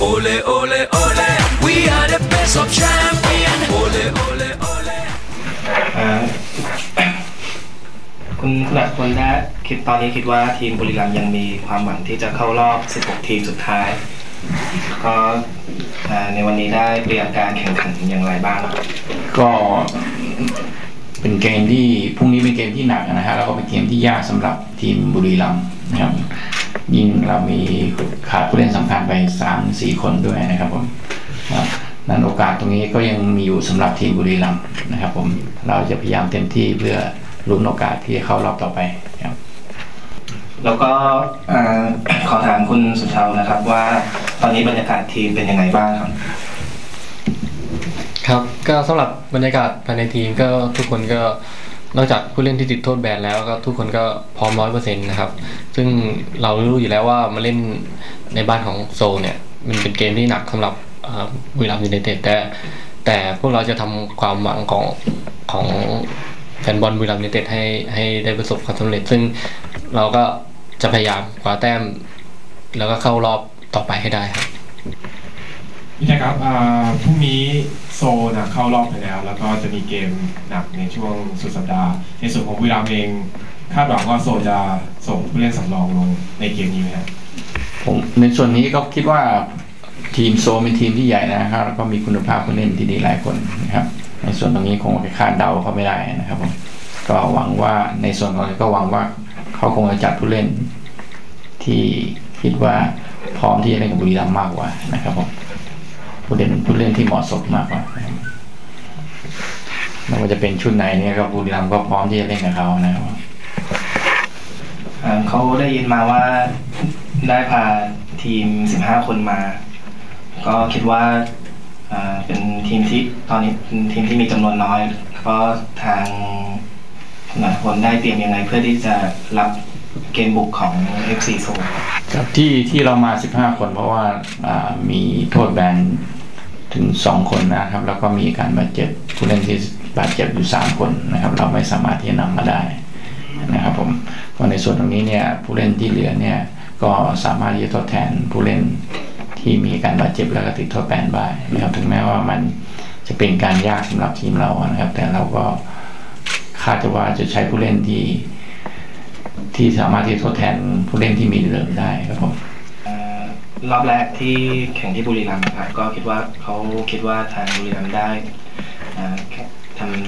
ole, ole. We are the best of champion. Ole, ole, ole. อ่าคุณคุณอัดคนได้คิดตอนนี้คิดว่าทีมบุรีรัมย์ยังมีความหวังที่จะเข้ารอบ 16 ทีมสุดท้าย ก็อ่าในวันนี้ได้เตรียมการแข่งขันอย่างไรบ้างครับก็เป็นเกมที่พรุ่งนี้เป็นเกมที่หนักนะฮะแล้วก็เป็นเกมที่ยากสำหรับทีมบุรีรัมย์นะครับ ยิ่งเรามีขาดผู้เล่นสำคัญไปสามสี่คนด้วยนะครับผมครับนั้นโอกาสตรงนี้ก็ยังมีอยู่สำหรับทีมบุรีรัมย์นะครับผมเราจะพยายามเต็มที่เพื่อลุ้นโอกาสที่จะเข้ารอบต่อไปครับ แล้วก็อ่าขอถามคุณสุชาวนะครับว่าตอนนี้บรรยากาศทีมเป็นยังไงบ้างครับ ครับก็สำหรับบรรยากาศภายในทีมก็ทุกคนก็ นอกจากผู้เล่นที่ติดโทษแบนแล้วก็ทุกคนก็พร้อมร้อยเปอร์เซ็นต์นะครับ ซึ่งเรารู้อยู่แล้วว่ามาเล่นในบ้านของโซเนี่ย มันเป็นเกมที่หนักสำหรับบุรีรัมย์ยูไนเต็ดแต่แต่พวกเราจะทำความหวังของของแฟนบอลบุรีรัมย์ยูไนเต็ดให้ให้ได้ประสบความสำเร็จ ซึ่งเราก็จะพยายามคว้าแต้ม แล้วก็เข้ารอบต่อไปให้ได้ครับพี่นะครับพรุ่งนี้ โซนะเข้ารอบไปแล้ว แล้วก็จะมีเกมหนักในช่วงสุดสัปดาห์ ในส่วนของบุรีรัมย์เองคาดหวังว่าโซจะส่งผู้เล่นสำรองลงในเกมนี้ไหมครับผมในส่วนนี้ก็คิดว่าทีมโซเป็นทีมที่ใหญ่นะครับ แล้วก็มีคุณภาพผู้เล่นที่ดีหลายคนนะครับ ในส่วนตรงนี้คงไปคาดเดาเขาไม่ได้นะครับผมก็หวังว่าในส่วนของเราก็หวังว่าเขาคงจะจัดผู้เล่น ที่คิดว่าพร้อมที่จะเล่นกับบุรีรัมย์มากกว่านะครับผมผู้เล่นผู้เล่นที่เหมาะสมมากกว่า ไม่ว่าจะเป็นชุดไหนเนี่ยก็บุรีรัมย์ก็พร้อมที่จะเล่นกับเขานะครับอ่าเขาได้ยินมาว่าได้พาทีม 15 คนมา ก็คิดว่าอ่าเป็นทีมที่ตอนนี้เป็นทีมที่มีจำนวนน้อย ก็ทางคุณอัดพลได้เตรียมยังไงเพื่อที่จะรับเกมบุกของ FC โซลครับที่ที่เรามา 15 คน เพราะว่าอ่ามีโทษแบนถึง 2 คนนะครับ แล้วก็มีการบาดเจ็บผู้เล่นที่ บาดเจ็บอยู่ 3 คนนะครับเราไม่สามารถที่จะนำมาได้นะครับผมก็ในส่วนตรงนี้เนี่ยผู้เล่นที่เหลือเนี่ยก็สามารถที่จะทดแทนผู้เล่นที่มีการบาดเจ็บแล้วก็ติดโทษแบนได้นะครับถึงแม้ว่ามันจะเป็นการยากสำหรับทีมเรานะครับ แต่เราก็คาดว่าจะใช้ผู้เล่นที่ ที่สามารถที่จะทดแทนผู้เล่นที่มีเดิมได้ครับผมรอบแรกที่แข่งที่บุรีรัมย์ครับก็คิดว่าเขาคิดว่าทางบุรีรัมย์ได้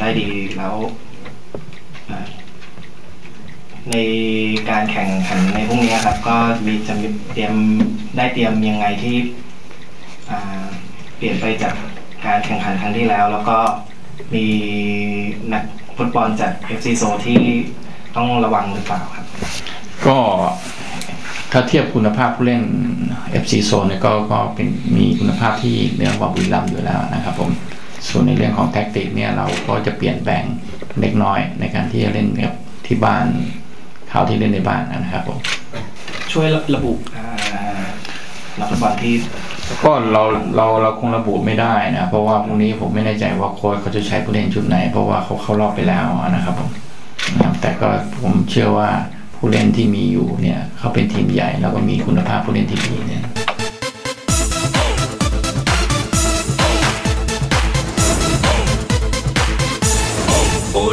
ได้ดีแล้วในการแข่งขันในพรุ่งนี้ครับ ก็มีจะมีเตรียมได้เตรียมยังไงที่เปลี่ยนไปจากการแข่งขันครั้งที่แล้ว แล้วก็มีนักฟุตบอลจาก FC โซที่ต้องระวังหรือเปล่าครับ ก็ถ้าเทียบคุณภาพผู้เล่น FC โซนเนี่ยก็ก็เป็นมีคุณภาพที่เหนือกว่าบุรีรัมย์อยู่แล้วนะครับผม ส่วนในเรื่องของแท็กติกเนี่ยเราก็จะเปลี่ยนแปลงเล็กน้อยในการที่จะเล่นกับที่บ้านเขาที่เล่นในบ้านนะครับผมช่วยระบุอ่านักฟุตบอลที่ก็เราเราเราคงระบุไม่ได้นะ เพราะว่าพรุ่งนี้ผมไม่แน่ใจว่าโค้ชเขาจะใช้ผู้เล่นชุดไหน เพราะว่าเขาเข้ารอบไปแล้วนะครับผมนะครับแต่ก็ผมเชื่อว่าผู้เล่นที่มีอยู่เนี่ยเขาเป็นทีมใหญ่แล้วก็มีคุณภาพผู้เล่นที่ดีเนี่ย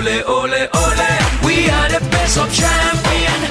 ole, ole, ole. We are the best of champions.